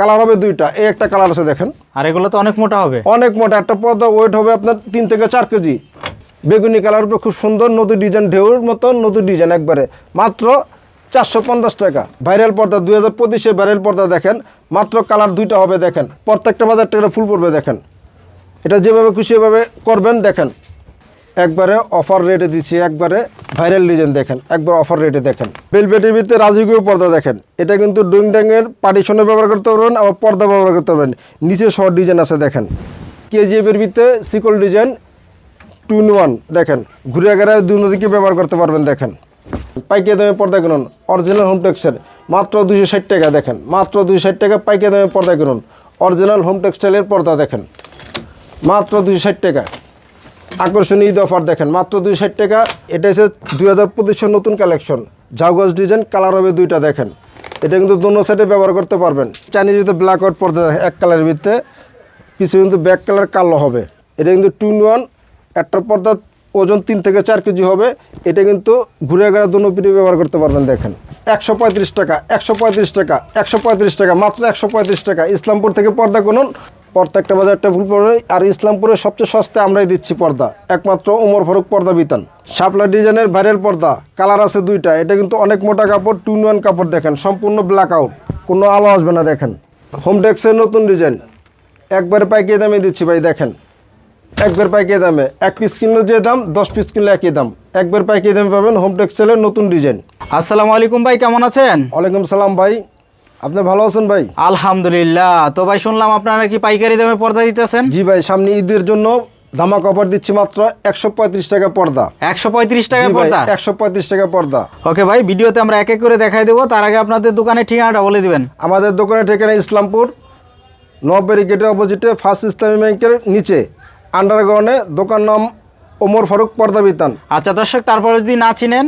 Colour হবে দুইটা। এই একটা কালার আছে দেখেন। আর এগুলো তো অনেক মোটা হবে। অনেক মোটা। একটা পর্দা ওয়েট হবে আপনার তিন থেকে চার কেজি। বেগুনি কালার উপরে খুব সুন্দর নতুন ডিজাইন ঢেউর মতো নতুন ডিজাইন একবারে। মাত্র চারশো পঞ্চাশ টাকা। ভাইরাল পর্দা দুই হাজার পঁচিশে ভাইরাল পর্দা দেখেন। মাত্র কালার দুইটা হবে দেখেন। প্রত্যেকটা বাজার টাকা ফুল পড়বে দেখেন। এটা যেভাবে খুশি এভাবে করবেন দেখেন। একবারে অফার রেটে দিচ্ছি, একবারে ভাইরাল ডিজাইন দেখেন, একবার অফার রেটে দেখেন। বেলবেটের ভিতরে রাজকীয় পর্দা দেখেন। এটা কিন্তু ডুং ড্যাংয়ের পার্টিশনে ব্যবহার করতে পারবেন, আবার পর্দা ব্যবহার করতে পারবেন। নিচে শর্ট ডিজাইন আছে দেখেন। কেজিএফের ভিতরে সিকল ডিজাইন টু ইন ওয়ান দেখেন। ঘুরে গেড়ায় দুই নদীকে ব্যবহার করতে পারবেন, দেখেন। পাইকারি দামে পর্দা কিনুন অরিজিনাল হোমটেক্সের মাত্র দুশো ষাট টাকা, দেখেন। মাত্র দুশো ষাট টাকা পাইকারি দামে পর্দা কিনুন অরিজিনাল হোম টেক্সটাইলের পর্দা দেখেন। মাত্র দুশো ষাট টাকা। আকর্ষণীয় ঈদ অফার দেখেন, মাত্র দুই ষাট টাকা। এটা হচ্ছে দুই হাজার পঁচিশের নতুন কালেকশন। ঝাউগজ ডিজাইন, কালার হবে দুইটা দেখেন। এটা কিন্তু দোনো সাইডে ব্যবহার করতে পারবেন। চাইনিজ ভিতরে ব্ল্যাক আউট পর্দা, এক কালারের ভিতরে। পিছনে কিন্তু ব্যাক কালার কালো হবে। এটা কিন্তু টু ইন ওয়ান একটা পর্দা ওজন তিন থেকে চার কেজি হবে। এটা কিন্তু ঘুরে গেড়া দোনো পিঠে ব্যবহার করতে পারবেন, দেখেন। একশো পঁয়ত্রিশ টাকা, একশো পঁয়ত্রিশ টাকা, একশো পঁয়ত্রিশ টাকা, মাত্র একশো পঁয়ত্রিশ টাকা। ইসলামপুর থেকে পর্দা কিনুন প্রত্যেকটা বাজারটা ভুল পড়ে আর ইসলামপুরের সবচেয়ে সস্তায় আমরাই দিচ্ছি পর্দা। একমাত্র ওমর ফারুক পর্দা বিতান। শাপলা ডিজাইনের ভাইরাল পর্দা কালার আছে দুইটা। এটা কিন্তু অনেক মোটা কাপড় টু ওয়ান কাপড় দেখেন সম্পূর্ণ ব্ল্যাক আউট কোনো আলো আসবে না দেখেন। হোম ডেক্সের নতুন ডিজাইন একবারে পাইকারি দামে দিচ্ছি ভাই দেখেন। একবার পাইকারি দামে। এক পিস কিনলে যে দাম দশ পিস কিনলে একই দাম। একবার পাইকারি দামে পাবেন হোম টেক্সটাইলের নতুন ডিজাইন আসসালামু আলাইকুম ভাই কেমন আছেন? ওয়ালাইকুম সালাম ভাই। আপনি ভালো আছেন ভাই? আলহামদুলিল্লাহ। তো ভাই শুনলাম আপনারা কি পাইকারি দামে পর্দা দিতেছেন? জি ভাই সামনে ঈদের জন্য ধামাক অফার দিচ্ছি মাত্র একশো পঁয়ত্রিশ টাকা পর্দা। একশো পঁয়ত্রিশ টাকা পর্দা? একশো পঁয়ত্রিশ টাকা পর্দা। ওকে ভাই ভিডিওতে আমরা এক এক করে দেখাই দেবো। তার আগে আপনাদের দোকানের ঠিকানাটা বলে দিবেন। আমাদের দোকানের ঠিকানা ইসলামপুর নববেরি গেটের অপোজিটে ফার্স্ট ইসলামী ব্যাংকের নিচে। আন্ডারগ্রাউন্ডে দোকান নাম ওমর ফারুক পর্দা বিতান। আচ্ছা দর্শক তারপরে যদি না চিনেন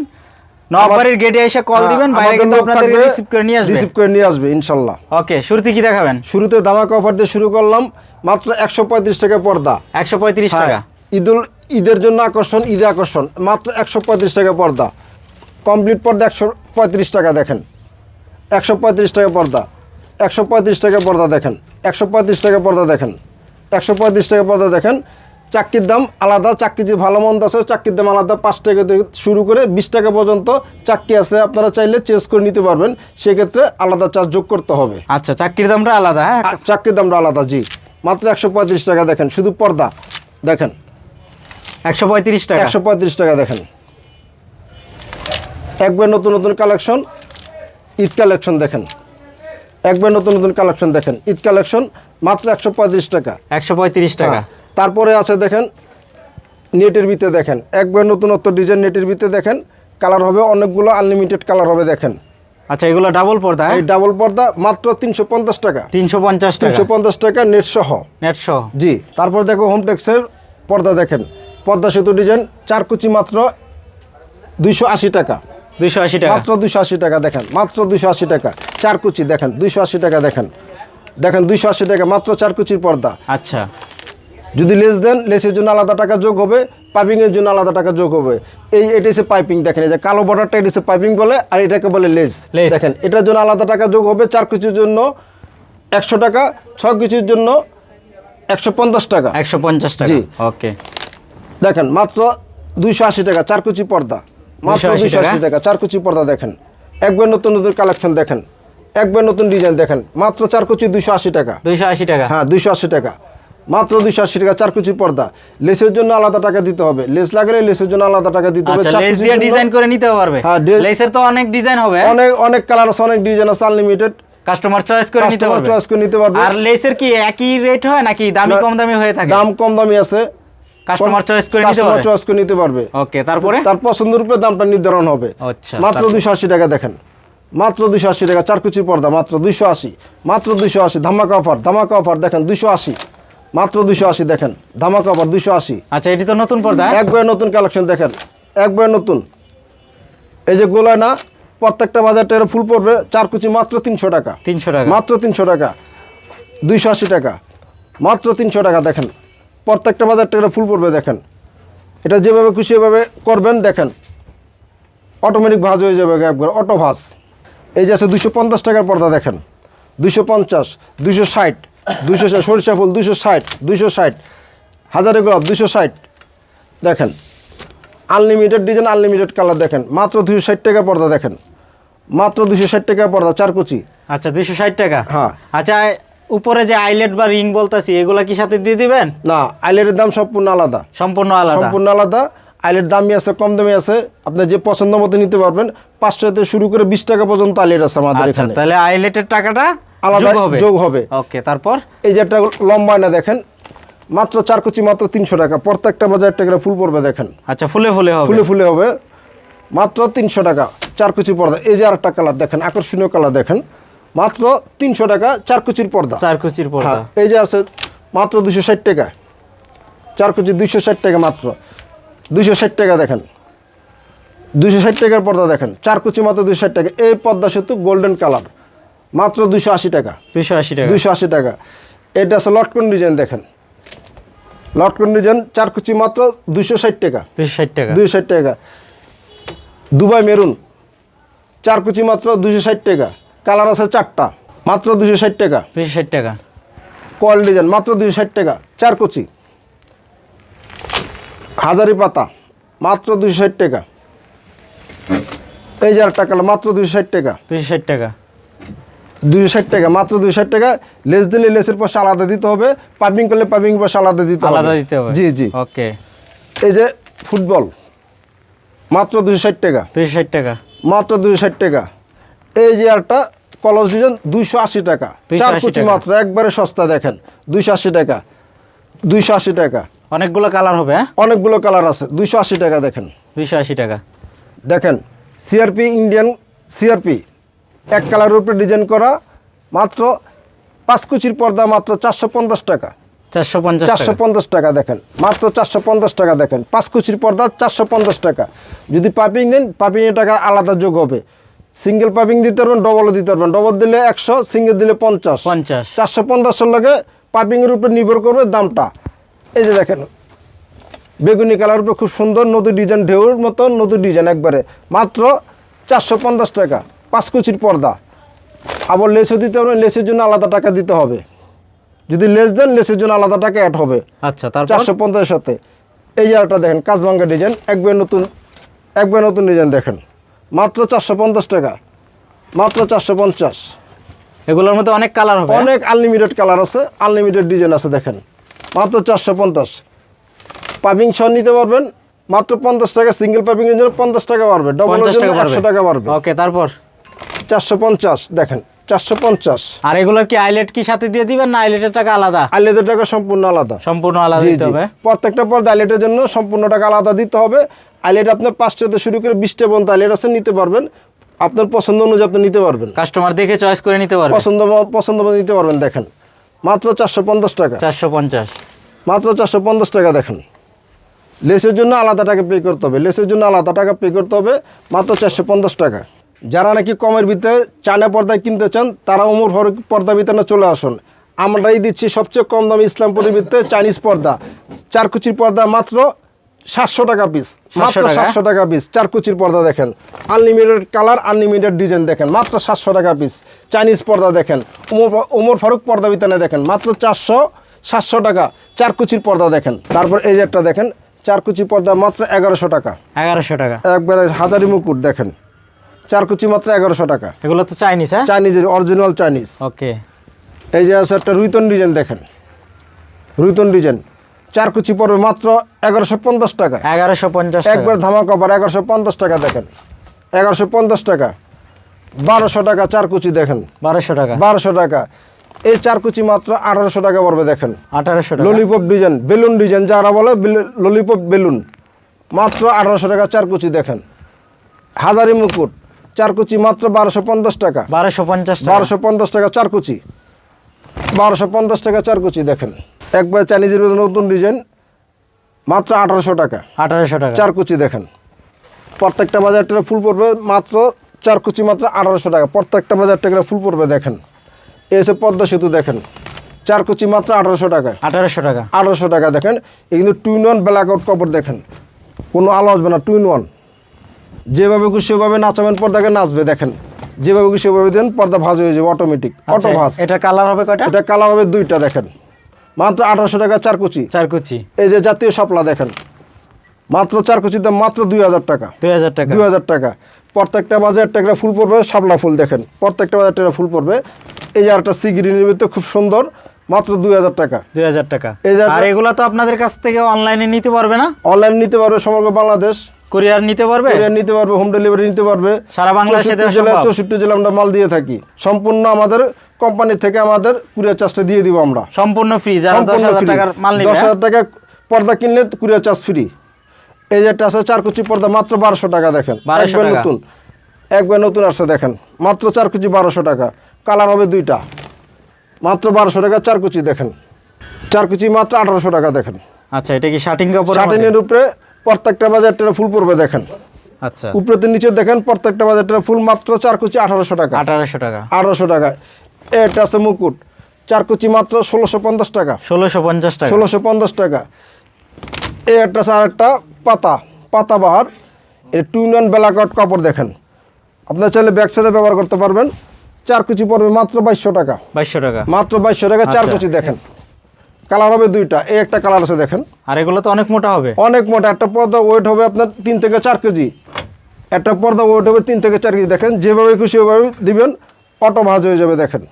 নবাবাড়ির গেটে এসে কল দিবেন বাইরে কিন্তু আপনাদের রিসিভ করে নিয়ে আসবে। রিসিভ করে নিয়ে আসবে ইনশাল্লাহ। ওকে শুরুতে কি দেখাবেন? শুরুতে ধামাকা অফার দিয়ে শুরু করলাম মাত্র একশো পঁয়ত্রিশ টাকা পর্দা। একশো পঁয়ত্রিশ হ্যাঁ, টাকা? ঈদুল ঈদের জন্য আকর্ষণ ঈদে আকর্ষণ মাত্র একশো পঁয়ত্রিশ টাকা পর্দা। কমপ্লিট পর্দা একশো পঁয়ত্রিশ টাকা দেখেন। একশো পঁয়ত্রিশ টাকা পর্দা একশো পঁয়ত্রিশ টাকা পর্দা দেখেন। একশো পঁয়ত্রিশ টাকা পর্দা দেখেন। একশো পঁয়ত্রিশ টাকা পর্দা দেখেন। চাকরির দাম আলাদা চাকরি যে ভালো মন্দ আছে চাকরির দাম আলাদা। পাঁচ টাকা থেকে শুরু করে বিশ টাকা পর্যন্ত চাকরি আছে আপনারা চাইলে চেঞ্জ করে নিতে পারবেন। সেক্ষেত্রে আলাদা চার্জ যোগ করতে হবে। আচ্ছা চাকরির দামটা আলাদা হ্যাঁ? চাকরির দামটা আলাদা জি। মাত্র একশো পঁয়ত্রিশ টাকা দেখেন শুধু পর্দা দেখেন। একশো পঁয়ত্রিশ টাকা? একশো পঁয়ত্রিশ টাকা দেখেন। একবার নতুন নতুন কালেকশন ঈদ কালেকশন দেখেন। একবার নতুন নতুন কালেকশন দেখেন ঈদ কালেকশন মাত্র একশো পঁয়ত্রিশ টাকা। একশো পঁয়ত্রিশ টাকা। তারপরে আছে দেখেন নেটের ভিতরে দেখেন। একবার নতুনত্ব ডিজাইন নেটের ভিতরে দেখেন কালার হবে অনেকগুলো আনলিমিটেড কালার হবে দেখেন। আচ্ছা এগুলো ডাবল পর্দা এই ডাবল পর্দা মাত্র তিনশো পঞ্চাশ টাকা। তিনশো পঞ্চাশ তিনশো পঞ্চাশ টাকা নেট সহ। নেট সহ। জি তারপর দেখো হোমটেক্সের পর্দা দেখেন। পর্দা সেতু ডিজাইন চার কুচি মাত্র দুইশো আশি টাকা। দুইশো আশি টাকা। মাত্র দুইশো আশি টাকা দেখেন মাত্র দুইশো আশি টাকা। চার কুচি দেখেন দুইশো আশি টাকা দেখেন। দেখেন দুইশো আশি টাকা মাত্র চার কুচির পর্দা। আচ্ছা। যদি লেস দেন লেসের জন্য আলাদা টাকা যোগ হবে পাইপিংয়ের জন্য আলাদা টাকা যোগ হবে। এই এটা হচ্ছে পাইপিং দেখেন এই যে কালো বর্ডারটা এটা হচ্ছে পাইপিং বলে আর এটাকে বলে লেস। দেখেন এটার জন্য আলাদা টাকা যোগ হবে চার কুচির জন্য একশো টাকা ছয় কিছুর জন্য একশো পঞ্চাশ টাকা। একশো পঞ্চাশ টাকা। ওকে। দেখেন মাত্র দুইশো আশি টাকা চার কুচি পর্দা। মাত্র 280 দুইশো আশি টাকা। চার কুচি পর্দা দেখেন। একবার নতুন নতুন কালেকশন দেখেন। একবার নতুন ডিজাইন দেখেন। মাত্র চার কুচি দুইশো আশি টাকা। দুইশো আশি টাকা। হ্যাঁ দুইশো আশি টাকা। মাত্র দুইশো আশি টাকা চার কুচি পর্দা। লেসের জন্য আলাদা টাকা দিতে হবে। লেস লাগলে লেসের জন্য আলাদা টাকা দিতে হবে। আচ্ছা লেস দিয়ে ডিজাইন করে নিতে পারবে। হ্যাঁ, লেসের তো অনেক ডিজাইন হবে। অনেক অনেক কালার আছে অনেক ডিজাইন আছে আনলিমিটেড কাস্টমার চয়েস করে নিতে পারবে। চয়েস করে নিতে পারবে। আর লেসের কি একই রেট হয় নাকি দামি কম দামি হয়ে থাকে? দাম কম দামি আছে। কাস্টমার চয়েস করে নিতে কাস্টমার পারবে? চয়েস করে নিতে পারবে। ওকে তারপরে? তার পছন্দের উপরে দামটা নির্ধারণ হবে। আচ্ছা, মাত্র তারপর? দুইশো আশি টাকা দেখেন। মাত্র দুইশো আশি টাকা চার কুচি পর্দা মাত্র দুইশো আশি। মাত্র দুইশো আশি ধামাকা অফার ধামাকা অফার দেখেন দুইশো আশি। মাত্র দুশো আশি দেখেন। ধামাকা অফার দুশো আশি। আচ্ছা এটি তো নতুন পর্দা হ্যাঁ? একবার নতুন কালেকশন দেখেন। একবার নতুন। এই যে গোলায় না প্রত্যেকটা বাজার টেরে ফুল পড়বে চার কুচি মাত্র তিনশো টাকা। তিনশো টাকা। মাত্র তিনশো টাকা। দুইশো আশি টাকা। মাত্র তিনশো টাকা দেখেন। প্রত্যেকটা বাজার টেরে ফুল পড়বে দেখেন। এটা যেভাবে খুশি এভাবে করবেন দেখেন। অটোমেটিক ভাজ হয়ে যাবে একবার অটো ভাজ। এই যে আছে দুশো পঞ্চাশ টাকার পর্দা দেখেন। দুশো পঞ্চাশ দুশো ষাট দুশো সরিষা ফুল দুশো ষাট দুশো ষাট। হাজারে গোলাপ দুশো ষাট। দেখেন আনলিমিটেড ডিজাইন আনলিমিটেড কালার দেখেন। মাত্র দুশো ষাট টাকা পর্দা দেখেন। মাত্র দুশো ষাট টাকা পর্দা চার চারকুচি আচ্ছা দুইশো ষাট টাকা? হ্যাঁ। আচ্ছা উপরে যে আইলেট বা রিং বলতাছি এগুলা কি সাথে দিয়ে দিবেন? না আইলেটের দাম সম্পূর্ণ আলাদা। সম্পূর্ণ আলাদা? সম্পূর্ণ আলাদা। আইলের দামি আছে কম দামি আছে। আপনি যে পছন্দ মতো নিতে পারবেন পাঁচটা থেকে শুরু করে বিশ টাকা পর্যন্ত আইলেট আছে আমাদের আচ্ছা এখানে। তাহলে আইলেটের টাকাটা আলাদা যোগ হবে? ওকে তারপর? এই যে একটা লম্বা না দেখেন মাত্র চার কুচি মাত্র তিনশো টাকা। প্রত্যেকটা বাজার একটা করে ফুল পড়বে দেখেন। আচ্ছা ফুলে ফুলে হবে? ফুলে ফুলে হবে। মাত্র তিনশো টাকা চার কুচি পর্দা। এই যে আরেকটা কালার দেখেন আকর্ষণীয় কালার দেখেন। মাত্র তিনশো টাকা চার কুচির পর্দা। চার কুচির পর্দা। হ্যাঁ এই যে আছে মাত্র দুশো ষাট টাকা। চার কুচি দুইশো ষাট টাকা মাত্র। দুইশো ষাট টাকা দেখেন। দুইশো ষাট টাকার পর্দা দেখেন। চার কুচি মাত্র দুশো ষাট টাকা। এই পর্দা সেতু গোল্ডেন কালার মাত্র দুশো আশি টাকা দুইশো আশি টাকা দুশো আশি টাকা এটা আছে লটকন ডিজাইন দেখেন লটকন ডিজাইন চার কুচি মাত্র দুশো ষাট টাকা দুইশো ষাট টাকা দুইশো ষাট টাকা দুবাই মেরুন চার কুচি মাত্র দুশো ষাট টাকা কালার আছে চারটা মাত্র দুশো ষাট টাকা দুইশো ষাট টাকা কল ডিজাইন মাত্র দুশো ষাট টাকা চার কুচি হাজারি পাতা মাত্র দুশো ষাট টাকা এই যে একটা কালার মাত্র দুশো ষাট টাকা দুইশো ষাট টাকা দুশো ষাট টাকা মাত্র দুশো ষাট টাকা। লেস দিলে লেসের পয়সা আলাদা দিতে হবে পাইপিং করলে পাইপিং পয়সা আলাদা দিতে হবে। আলাদা দিতে হবে? জি জি। ওকে। এই যে ফুটবল মাত্র দুশো ষাট টাকা। দুইশো ষাট টাকা? মাত্র দুশো ষাট টাকা। এই যে একটা কলস ডিজাইন দুইশো আশি টাকা। 280 চার কুচি মাত্র একবারে সস্তা দেখেন। দুইশো আশি টাকা। দুইশো আশি টাকা। অনেকগুলো কালার হবে হ্যাঁ? অনেকগুলো কালার আছে দুইশো আশি টাকা দেখেন। দুইশো আশি টাকা। দেখেন সিআরপি ইন্ডিয়ান সিআরপি এক কালারের উপরে ডিজাইন করা মাত্র পাঁচ কুচির পর্দা মাত্র চারশো পঞ্চাশ টাকা। চারশো পঞ্চাশ চারশো টাকা পঞ্চাশ টাকা দেখেন মাত্র চারশো পঞ্চাশ টাকা দেখেন পাঁচ কুচির পর্দা চারশো পঞ্চাশ টাকা। যদি পাপিং নেন পাইপিংয়ের টাকা আলাদা যোগ হবে। সিঙ্গেল পাইপিং দিতে পারবেন ডবলও দিতে পারবেন। ডবল দিলে একশো সিঙ্গেল দিলে পঞ্চাশ। পঞ্চাশ। চারশো পঞ্চাশের লগে পাইপিংয়ের উপরে নির্ভর করবে দামটা। এই যে দেখেন বেগুনি কালার উপরে খুব সুন্দর নতুন ডিজাইন ঢেউর মতো নতুন ডিজাইন একবারে। মাত্র চারশো পঞ্চাশ টাকা। পাঁচ কুচির পর্দা। আবার লেসও দিতে হবে লেসের জন্য আলাদা টাকা দিতে হবে। যদি লেস দেন লেসের জন্য আলাদা টাকা অ্যাড হবে। আচ্ছা তারপর? চারশো পঞ্চাশের সাথে। এই একটা দেখেন কাজভাঙ্গা ডিজাইন একবার নতুন একবার নতুন ডিজাইন দেখেন। মাত্র চারশো পঞ্চাশ টাকা মাত্র চারশো পঞ্চাশ। এগুলোর মধ্যে অনেক কালার হবে হ্যাঁ? অনেক আনলিমিটেড কালার আছে আনলিমিটেড ডিজাইন আছে দেখেন। মাত্র চারশো পঞ্চাশ। পাইপিং সহ নিতে পারবেন মাত্র পঞ্চাশ টাকা সিঙ্গেল পাইপিং এর জন্য পঞ্চাশ টাকা বাড়বে ডবল একশো টাকা বাড়বে। ওকে তারপর? চারশো পঞ্চাশ দেখেন চারশো পঞ্চাশ। আর এগুলোর কি আইলেট কি সাথে দিয়ে দিবেন না আইলেটের টাকা আলাদা? আইলেদের টাকা সম্পূর্ণ আলাদা। সম্পূর্ণ আলাদা দিতে হবে। প্রত্যেকটা পর আইলেটের জন্য সম্পূর্ণ টাকা আলাদা দিতে হবে। আইলেট আপনি পাঁচটাতে শুরু করে বিশটা পর্যন্ত আইলেট আছে নিতে পারবেন। আপনার পছন্দ অনুযায়ী আপনি নিতে পারবেন। কাস্টমার দেখে চয়েস করে নিতে পারবে। পছন্দ পছন্দ মতো নিতে পারবেন দেখেন। মাত্র চারশো পঞ্চাশ টাকা। চারশো পঞ্চাশ। মাত্র চারশো পঞ্চাশ টাকা দেখেন। লেসের জন্য আলাদা টাকা পে করতে হবে। লেসের জন্য আলাদা টাকা পে করতে হবে। মাত্র চারশো পঞ্চাশ টাকা। যারা নাকি কমের ভিতরে চায়না পর্দায় কিনতে চান তারা উমর ফারুক পর্দা বিতানে চলে আসুন। আমরাই দিচ্ছি সবচেয়ে কম দামে ইসলামপুরের ভিতরে চাইনিজ পর্দা। চার কুচির পর্দা মাত্র সাতশো টাকা পিস মাত্র সাতশো টাকা পিস চার কুচির পর্দা দেখেন। আনলিমিটেড কালার আনলিমিটেড ডিজাইন দেখেন। মাত্র সাতশো টাকা পিস চাইনিজ পর্দা দেখেন। উমর উমর ফারুক পর্দা বিতানে দেখেন। মাত্র চারশো সাতশো টাকা। চার কুচির পর্দা দেখেন। তারপর এই যে একটা দেখেন চার কুচি পর্দা মাত্র এগারোশো টাকা। এগারোশো টাকা। একবারে হাজারি মুকুট দেখেন। চার কুচি মাত্র এগারোশো টাকা। এগুলো তো চাইনিজ হ্যাঁ? চাইনিজের অরিজিনাল চাইনিজ ওকে এই যে আছে একটা রুইতন ডিজাইন দেখেন। রুইতন ডিজাইন। চার কুচি পড়বে মাত্র এগারোশো পঞ্চাশ টাকা। এগারোশো পঞ্চাশ একবার ধামাকা অফার এগারোশো পঞ্চাশ টাকা দেখেন। এগারোশো পঞ্চাশ টাকা। বারোশো টাকা চার কুচি দেখেন। বারোশো টাকা। বারোশো টাকা। এই চার কুচি মাত্র আঠারোশো টাকা পড়বে দেখেন। আঠারোশো ললিপপ ডিজাইন বেলুন ডিজাইন যারা বলে ললিপপ বেলুন। মাত্র আঠারোশো টাকা চার কুচি দেখেন। হাজারি মুকুট। চার কুচি মাত্র বারোশো পঞ্চাশ টাকা। বারোশো পঞ্চাশ বারোশো পঞ্চাশ টাকা চার কুচি বারোশো পঞ্চাশ টাকা চার কুচি দেখেন। একবার চাইনিজের নতুন ডিজাইন মাত্র আঠারোশো টাকা। আঠারোশো টাকা। চার কুচি দেখেন। প্রত্যেকটা বাজার টাকা ফুল পড়বে মাত্র চার কুচি মাত্র আঠারোশো টাকা। প্রত্যেকটা বাজার টাকা ফুল পড়বে দেখেন। এসে পদ্মা সেতু দেখেন। চার কুচি মাত্র আঠারোশো টাকা। আঠারোশো টাকা। আঠারোশো টাকা দেখেন। এই কিন্তু টুইন ওয়ান ব্ল্যাক আউট কাপড় দেখেন। কোনো আলো আসবে না টুইন ওয়ান। যেভাবে খুশি সেভাবে নাচাবেন পর্দাকে নাচবে দেখেন। যেভাবে খুশি সেভাবে দেন পর্দা ভাজ হয়ে যাবে অটোমেটিক অটো ভাজ। এটা কালার হবে কয়টা? এটা কালার হবে দুইটা দেখেন। মাত্র আঠারোশো টাকা চার কুচি। চার কুচি। এই যে জাতীয় শাপলা দেখেন। মাত্র চার কুচির দাম মাত্র দুই হাজার টাকা। দুই হাজার টাকা। দুই হাজার টাকা। প্রত্যেকটা মাঝে একটা করে ফুল পড়বে শাপলা ফুল দেখেন। প্রত্যেকটা মাঝে একটা ফুল পড়বে। এই যে একটা সিগ্রিনের ভিতরে খুব সুন্দর মাত্র দুই হাজার টাকা। দুই হাজার টাকা। এই যে- আর এগুলো তো আপনাদের কাছ থেকে অনলাইনে নিতে পারবে না? অনলাইন নিতে পারবে সমগ্র বাংলাদেশ। কুরিয়ার নিতে পারবে? কুরিয়ার নিতে পারবে হোম ডেলিভারি নিতে পারবে। সারা বাংলাদেশে দেওয়া চৌষট্টি জেলা আমরা মাল দিয়ে থাকি। সম্পূর্ণ আমাদের কোম্পানি থেকে আমাদের কুরিয়ার চার্জটা দিয়ে দিব আমরা। সম্পূর্ণ ফ্রি যারা দশ হাজার। টাকার মাল দশ নিবে হ্যাঁ? হাজার টাকা পর্দা কিনলে কুরিয়ার চার্জ ফ্রি এই যে আছে চার কুচি পর্দা মাত্র বারোশো টাকা দেখেন। 1200 একবার। নতুন। একবার নতুন আসছে দেখেন। মাত্র চার কুচি বারোশো টাকা। কালার হবে দুইটা। মাত্র বারোশো টাকা চার কুচি দেখেন। চার কুচি মাত্র আঠারোশো টাকা দেখেন। আচ্ছা এটা কি শার্টিং কাপড় শার্টিনের উপরে প্রত্যেকটা বাজার ফুল পড়বে দেখেন। আচ্ছা। উপরে নিচে দেখেন প্রত্যেকটা বাজার ফুল মাত্র চার কুচি আঠারোশো টাকা। আঠারোশো টাকা। আঠারোশো টাকা। এটা আছে মুকুট। চার কুচি মাত্র ষোলোশো পঞ্চাশ টাকা। ষোলোশো পঞ্চাশ টাকা। ষোলোশো পঞ্চাশ টাকা। একটা আছে আরেকটা পাতা। পাতা বাহার। এই টু ইন ওয়ান বেলাকট কাপড় দেখেন। আপনার চাইলে ব্যাগ সাইডে ব্যবহার করতে পারবেন। চার কুচি পড়বে মাত্র বাইশশো টাকা। বাইশশো টাকা। মাত্র বাইশশো টাকা চার আচ্ছা। কুচি দেখেন। কালার হবে দুইটা। এই একটা কালার আছে দেখেন। আর এগুলো তো অনেক মোটা হবে। অনেক মোটা। একটা পর্দা ওয়েট হবে আপনার তিন থেকে চার কেজি। একটা পর্দা ওয়েট হবে তিন থেকে চার কেজি। দেখেন যেভাবে খুশি ওভাবে দিবেন অটো ভাজ হয়ে যাবে দেখেন।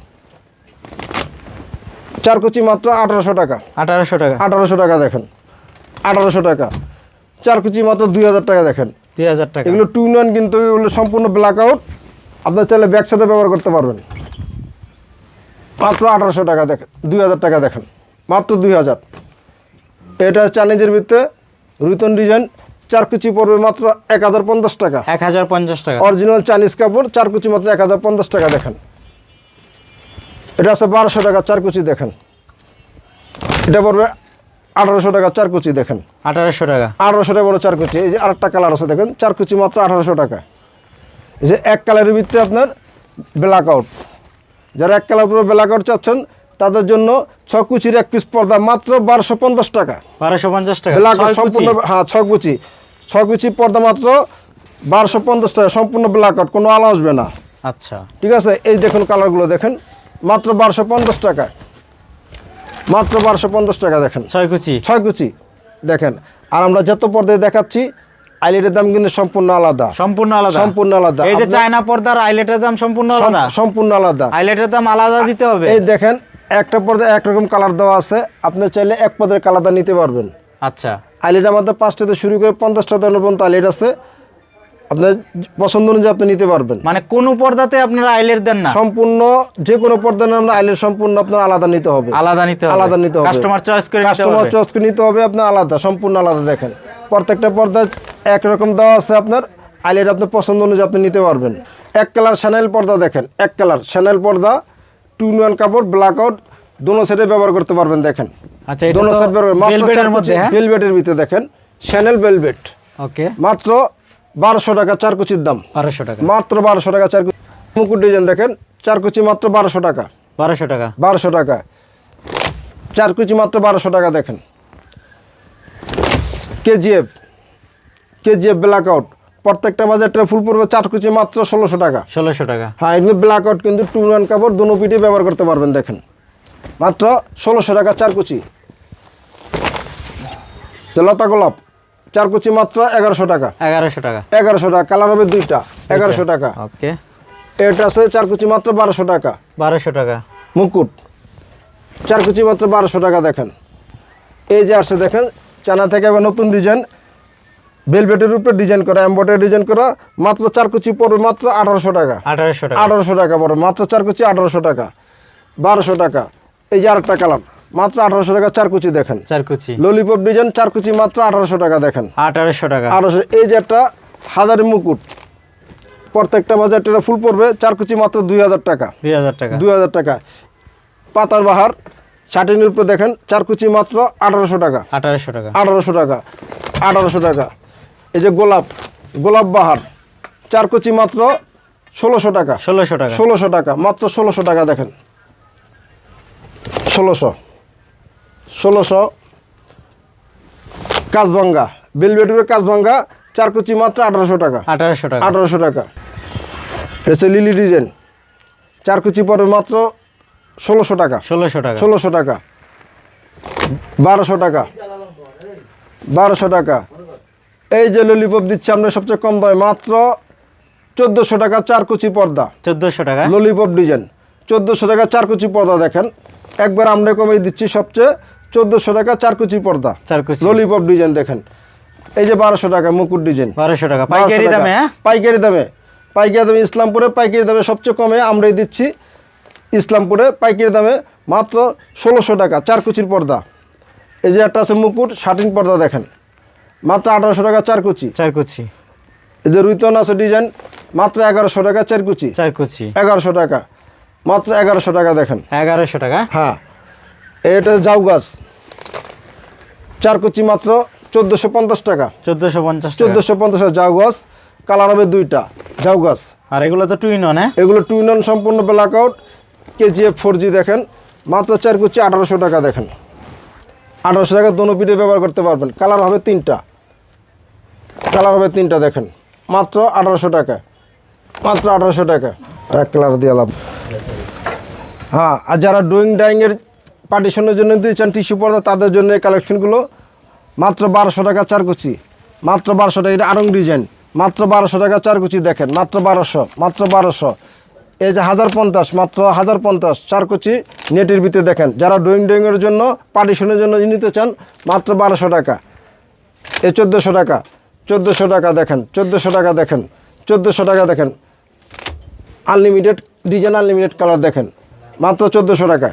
চার কুচি মাত্র আঠারোশো টাকা। আঠারোশো টাকা। আঠারোশো টাকা দেখেন। আঠারোশো টাকা। চার কুচি মাত্র দুই হাজার টাকা দেখেন। দুই হাজার টাকা। এগুলো টু ওয়ান কিন্তু এগুলো সম্পূর্ণ ব্ল্যাক আউট আপনার চাইলে ব্যাক সাইডে ব্যবহার করতে পারবেন। মাত্র আঠারোশো টাকা দেখেন। দুই হাজার টাকা দেখেন। মাত্র দুই হাজার। এটা চ্যালেঞ্জের ভিতরে রুতন ডিজাইন চার কুচি পড়বে মাত্র এক হাজার পঞ্চাশ টাকা। এক হাজার পঞ্চাশ টাকা। অরিজিনাল চাইনিজ কাপড় চার কুচি মাত্র এক হাজার পঞ্চাশ টাকা দেখেন। এটা আছে বারোশো টাকা চার কুচি দেখেন। এটা পড়বে আঠারোশো টাকা চার কুচি দেখেন। আঠারোশো টাকা। আঠারোশো টাকা বড় চার কুচি এই যে আরেকটা কালার আছে দেখেন। চার কুচি মাত্র আঠারোশো টাকা। এই যে এক কালারের ভিতরে আপনার ব্ল্যাক আউট। যারা এক কালার পুরো ব্ল্যাক আউট চাচ্ছেন তাদের জন্য ছ কুচির এক পিস পর্দা মাত্র বারোশো পঞ্চাশ টাকা। বারোশো পঞ্চাশ টাকা? সম্পূর্ণ হ্যাঁ ছ কুচি। ছ কুচি পর্দা মাত্র বারোশো পঞ্চাশ টাকা সম্পূর্ণ ব্ল্যাক আউট কোনো আলো আসবে না। আচ্ছা। ঠিক আছে? এই দেখুন কালারগুলো দেখেন। মাত্র বারোশো পঞ্চাশ টাকা। মাত্র বারোশো পঞ্চাশ টাকা দেখেন। ছয় কুচি? ছয় কুচি। দেখেন আর আমরা যত পর্দায় দেখাচ্ছি আইলেটের দাম কিন্তু সম্পূর্ণ আলাদা। সম্পূর্ণ আলাদা? সম্পূর্ণ আলাদা। এই যে চায়না পর্দার আইলেটের দাম সম্পূর্ণ আলাদা? সম্পূর্ণ আলাদা। আইলেটের দাম আলাদা দিতে হবে? এই দেখেন একটা পর্দায় একরকম কালার দেওয়া আছে। আপনি চাইলে এক পদের কালারটা নিতে পারবেন। আচ্ছা। আইলেট আমাদের পাঁচটা পাঁচটাতে শুরু করে পঞ্চাশটা ধরনের পর্যন্ত আইলেট আছে। আপনার পছন্দ অনুযায়ী আপনি নিতে পারবেন। মানে কোন পর্দাতে আপনারা আইলেট দেন না? সম্পূর্ণ যে কোনো পর্দায় আমরা আইলেট সম্পূর্ণ আপনার আলাদা নিতে হবে। আলাদা নিতে হবে। আলাদা নিতে হবে। কাস্টমার চয়েস করে কাস্টমার চয়েস করে নিতে হবে আপনার আলাদা সম্পূর্ণ আলাদা দেখেন। প্রত্যেকটা পর্দায় একরকম দেওয়া আছে আপনার। আইলেট আপনার পছন্দ অনুযায়ী আপনি নিতে পারবেন। এক কালার শ্যানেল পর্দা দেখেন। এক কালার শ্যানেল পর্দা টু ওয়ান কাপড় ব্ল্যাক আউট দোনো সাইডে ব্যবহার করতে পারবেন দেখেন। আচ্ছা দোনো সাইড ব্যবহার মধ্যে হ্যাঁ? ভেলভেটের ভিতরে দেখেন শ্যানেল ভেলভেট ওকে মাত্র বারোশো টাকা চার কুচির দাম। বারোশো টাকা। মাত্র বারোশো টাকা চার কুচি মুকুট ডিজাইন দেখেন চার কুচি মাত্র বারোশো টাকা। বারোশো টাকা। বারোশো টাকা। চার কুচি মাত্র বারোশো টাকা দেখেন। কেজিএফ কেজিএফ ব্ল্যাক আউট প্রত্যেকটা বাজারটা ফুল পড়বে চার কুচি মাত্র ষোলোশো টাকা। ষোলোশো টাকা। হ্যাঁ এগুলো ব্ল্যাক আউট কিন্তু টু ওয়ান কাপড় দুনো পিঠে ব্যবহার করতে পারবেন দেখেন। মাত্র ষোলোশো টাকা চার কুচি। লতা গোলাপ চার কুচি মাত্র এগারোশো টাকা। এগারোশো টাকা। এগারোশো টাকা কালার হবে দুইটা এগারোশো টাকা। ওকে। এটা আছে চার কুচি মাত্র বারোশো টাকা। বারোশো টাকা। মুকুট চার কুচি মাত্র বারোশো টাকা দেখেন। এই যে আসছে দেখেন চানা থেকে আবার নতুন ডিজাইন বেলভেটের উপরে ডিজাইন করা এম্বয়ডারি ডিজাইন করা মাত্র চার কুচি পড়বে মাত্র আঠারোশো টাকা। আঠারোশো টাকা। আঠারোশো টাকা পড়বে মাত্র চার কুচি আঠারোশো টাকা। বারোশো টাকা। এই যে আরেকটা কালার মাত্র আঠারোশো টাকা চার কুচি দেখেন। চার কুচি। ললিপপ ডিজাইন চার কুচি মাত্র আঠারোশো টাকা দেখেন। আঠারোশো টাকা। আঠারোশো এই যে একটা হাজারি মুকুট প্রত্যেকটা বাজার একটা ফুল পড়বে চার কুচি মাত্র দুই হাজার টাকা। দুই হাজার টাকা। দুই হাজার টাকা। পাতার বাহার শার্টিনের উপরে দেখেন চার কুচি মাত্র আঠারোশো টাকা। আঠারোশো টাকা। আঠারোশো টাকা আঠারোশো টাকা। এই যে গোলাপ গোলাপ বাহার চার কুচি মাত্র ষোলোশো টাকা। ষোলোশো টাকা। ষোলোশো টাকা মাত্র ষোলোশো টাকা দেখেন। ষোলোশো ষোলোশো কাজভাঙ্গা বেলবেটুরে কাজভাঙ্গা চার কুচি মাত্র আঠারোশো টাকা। আঠারোশো টাকা। আঠারোশো টাকা। হচ্ছে লিলি ডিজাইন চার কুচি পড়বে মাত্র ষোলোশো টাকা। ষোলোশো টাকা। ষোলোশো টাকা। বারোশো টাকা। বারোশো টাকা। এই যে ললিপপ দিচ্ছে আমরা সবচেয়ে কম দামে মাত্র চোদ্দোশো টাকা চার কুচি পর্দা। চোদ্দোশো টাকা? ললিপপ ডিজাইন চোদ্দোশো টাকা চার কুচি পর্দা দেখেন। একবার আমরা কমে দিচ্ছি সবচেয়ে চোদ্দোশো টাকা চার কুচি পর্দা। চার কুচি। ললিপপ ডিজাইন দেখেন। এই যে বারোশো টাকা মুকুট ডিজাইন বারোশো টাকা। পাইকারি দামে হ্যাঁ? পাইকারি দামে। পাইকারি দামে ইসলামপুরে পাইকারি দামে সবচেয়ে কমে আমরাই দিচ্ছি ইসলামপুরে পাইকারি দামে মাত্র ষোলোশো টাকা চার কুচির পর্দা। এই যে একটা আছে মুকুট শাটিন পর্দা দেখেন। মাত্র আঠারোশো টাকা চার কুচি। চার কুচি। এই যে রুইতন আছে ডিজাইন মাত্র এগারোশো টাকা চার কুচি। চার কুচি। এগারোশো টাকা। মাত্র এগারোশো টাকা দেখেন। এগারোশো টাকা? হ্যাঁ। এটা জাউ গাছ। চার কুচি মাত্র চোদ্দোশো পঞ্চাশ টাকা। চোদ্দোশো পঞ্চাশ চোদ্দোশো পঞ্চাশ টাকা জাউ গাছ। কালার হবে দুইটা জাউ গাছ। আর এগুলো তো টুইন অন হ্যাঁ? এগুলো টু নন সম্পূর্ণ black out. KGF four G দেখেন। মাত্র চার কুচি আঠারোশো টাকা দেখেন। আঠারোশো টাকা দোনো পিঠে ব্যবহার করতে পারবেন। কালার হবে তিনটা। কালার হবে তিনটা দেখেন। মাত্র আঠারোশো টাকা। মাত্র আঠারোশো টাকা। এক কালার দিয়ে এলাম। হ্যাঁ আর যারা ড্রয়িং ডাইংয়ের পার্টিশনের জন্য দিতে চান টিস্যু পর্দা, তাদের জন্য এই কালেকশনগুলো মাত্র বারোশো টাকা চার কুচি। মাত্র বারোশো টাকা, এটা আরং ডিজাইন মাত্র বারোশো টাকা চার কুচি দেখেন, মাত্র বারোশো মাত্র বারোশো। এই যে হাজার পঞ্চাশ, মাত্র হাজার পঞ্চাশ, চার কুচি নেটের ভিতরে দেখেন। যারা ড্রয়িং ড্রয়িংয়ের জন্য পার্টিশনের জন্য নিতে চান, মাত্র বারোশো টাকা। এই চোদ্দোশো টাকা। চোদ্দোশো টাকা দেখেন, চোদ্দোশো টাকা দেখেন, চোদ্দোশো টাকা দেখেন। আনলিমিটেড ডিজাইন আনলিমিটেড কালার দেখেন, মাত্র চোদ্দোশো টাকা